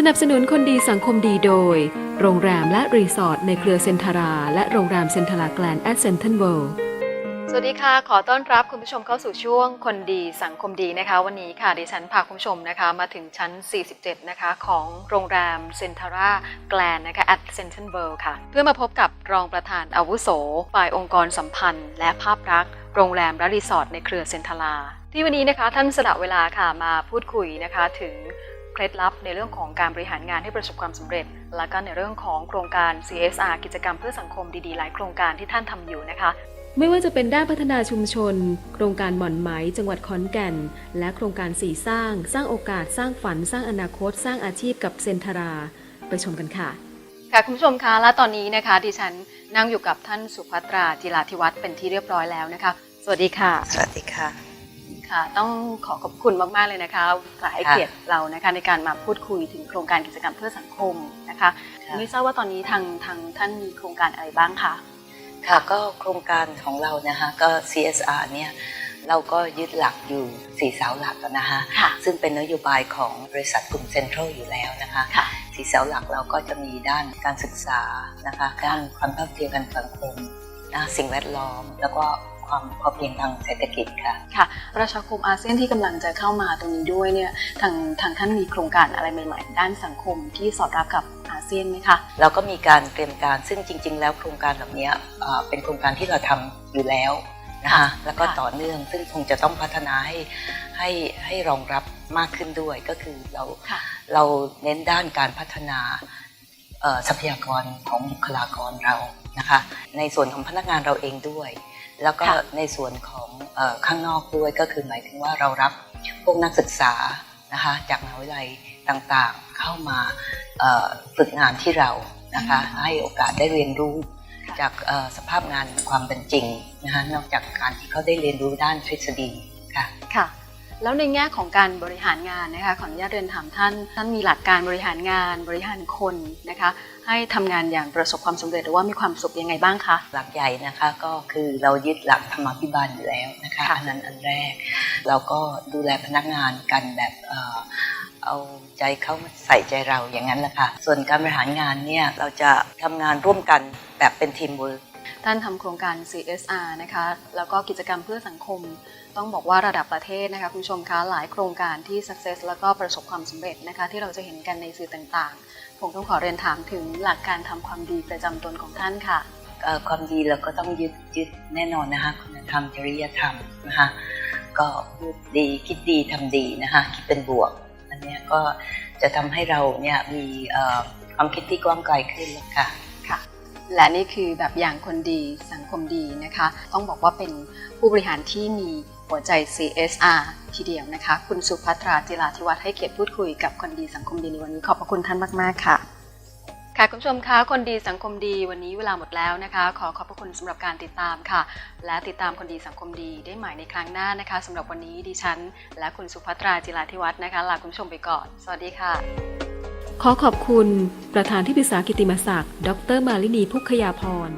สนับสนุนคนดีสังคมดีโดย โรงแรมและรีสอร์ทในเครือเซนทารา และโรงแรมเซนทาราแกลนแอดเซนทันเวิลด์สวัสดีค่ะ ขอต้อนรับคุณผู้ชมเข้าสู่ช่วงคนดีสังคมดีนะคะ วันนี้ค่ะดิฉันพาคุณผู้ชมนะคะมาถึงชั้น 47 นะคะ ของโรงแรมเซนทาราแกลนนะคะ at Central World ค่ะ เพื่อมาพบกับรองประธานอาวุโส ฝ่ายองค์กรสัมพันธ์ และภาพลักษณ์โรงแรมและรีสอร์ทในเครือเซนทาราที่วันนี้นะคะท่านสละเวลาค่ะมาพูดคุยนะคะถึง เคล็ดลับในเรื่องของการบริหารงานให้ประสบความสำเร็จ และก็ในเรื่องของโครงการ CSR กิจกรรมเพื่อสังคมดีๆ หลายโครงการที่ท่านทำอยู่นะคะ ไม่ว่าจะเป็นด้านพัฒนาชุมชน โครงการหม่อนไหม จังหวัดขอนแก่น และโครงการสีสร้าง สร้างโอกาส สร้างฝัน สร้างอนาคต สร้างอาชีพกับเซนทารา ไปชมกันค่ะ ค่ะคุณผู้ชมคะ และตอนนี้นะคะดิฉันนั่งอยู่กับท่านสุภัตราจิราธิวัฒน์เป็นที่เรียบร้อยแล้วนะคะ สวัสดีค่ะ สวัสดีค่ะ ค่ะต้องขอขอบคุณมากๆเลยนะคะสายให้ค่ะเกียรติเรานะคะในการมาพูดคุยถึงโครงการกิจกรรมเพื่อสังคมนะคะค่ะไม่ทราบว่าตอนนี้ทางทางท่านมีโครงการอะไรบ้างคะค่ะก็โครงการของเรานะคะก็ CSR เนี่ยเราก็ยึดหลักอยู่สี่เสาหลักนะคะค่ะซึ่งเป็นนโยบายของบริษัทกลุ่มเซ็นทรัลอยู่แล้วนะคะค่ะสี่เสาหลักเราก็จะมีด้านการศึกษานะคะ ด้านความเท่าเทียมกันสังคมนะสิ่งแวดล้อมแล้วก็ ความพอเพียงทางเศรษฐกิจค่ะค่ะ ประชาคมอาเซียนที่กำลังจะเข้ามาตรงนี้ด้วยเนี่ยทางทางท่านมีโครงการอะไรใหม่ ๆ ด้านสังคมที่สอดรับกับอาเซียนไหมคะเราก็มีการเตรียมการซึ่งจริง ๆ แล้วโครงการแบบเนี้ยเอ่อเป็นโครงการที่เราทำอยู่แล้วนะคะแล้วก็ค่ะต่อเนื่องซึ่งคงจะต้องพัฒนาให้ให้ให้รองรับมากขึ้นด้วยก็คือเราค่ะเราเน้นด้านการพัฒนาเอ่อทรัพยากรของบุคลากรเรานะคะในส่วนของพนักงานเราเองด้วย แล้วก็ค่ะในส่วนของเออข้างนอกด้วยก็คือหมายถึงว่าเรารับพวกนักศึกษานะคะจากมหาวิทยาลัยต่างๆเข้ามาเอ่อฝึกงานที่เรานะคะให้โอกาสได้เรียนรู้ค่ะจากเอ่อสภาพงานความเป็นจริงนะคะนอกจากการที่เขาได้เรียนรู้ด้านทฤษฎีค่ะค่ะ แล้วในแง่ของการบริหารงานนะคะขออนุญาตเรียนถามท่าน ท่านมีหลักการบริหารงานบริหารคนนะคะให้ทำงานอย่างประสบความสำเร็จหรือว่ามีความสุขยังไงบ้างคะหลักใหญ่นะคะก็คือเรายึดหลักธรรมาภิบาลอยู่แล้วนะคะค่ะอันนั้นอันแรกเราก็ดูแลพนักงานกันแบบเอ่อเอาใจเขามาใส่ใจเราอย่างนั้นแหละค่ะส่วนการบริหารงานเนี่ยเราจะทำงานร่วมกันแบบเป็นทีมเวิร์ก ท่านทำโครงการ CSR นะคะแล้วก็กิจกรรมเพื่อสังคม ต้องบอกว่าระดับประเทศนะคะคุณผู้ชมคะหลายโครงการที่ success แล้วก็ประสบความสำเร็จนะคะที่เราจะเห็นกันในสื่อต่างๆ ผมต้องขอเรียนถามถึงหลักการทำความดีประจำตนของท่านค่ะเอ่อความดีเราก็ต้องยึดยึดแน่นอนนะคะคุณธรรมจริยธรรมนะคะก็พูดดีคิดดีทำดีนะคะคิดเป็นบวกอันนี้ก็จะทำให้เราเนี่ยมีความคิดที่กว้างไกลขึ้นค่ะค่ะ และนี่คือแบบอย่างคนดีสังคมดีนะคะ ต้องบอกว่าเป็นผู้บริหารที่มีหัวใจ CSR ทีเดียวนะคะ คุณสุภัตราจิราธิวัฒน์ให้เกียรติพูดคุยกับคนดีสังคมดีในวันนี้ ขอบพระคุณท่านมาก ๆ ค่ะ ค่ะคุณผู้ชมคะคนดีสังคมดีวันนี้เวลาหมดแล้วนะคะ ขอขอบพระคุณสำหรับการติดตามค่ะ และติดตามคนดีสังคมดีได้ใหม่ในครั้งหน้านะคะสำหรับวันนี้ดิฉัน และคุณสุภัตราจิราธิวัฒน์นะคะลาคุณผู้ชมไปก่อน สวัสดีค่ะ ขอขอบคุณประธานที่ปรึกษากิติมศักดิ์ ดร มาลินีพุกขยาพร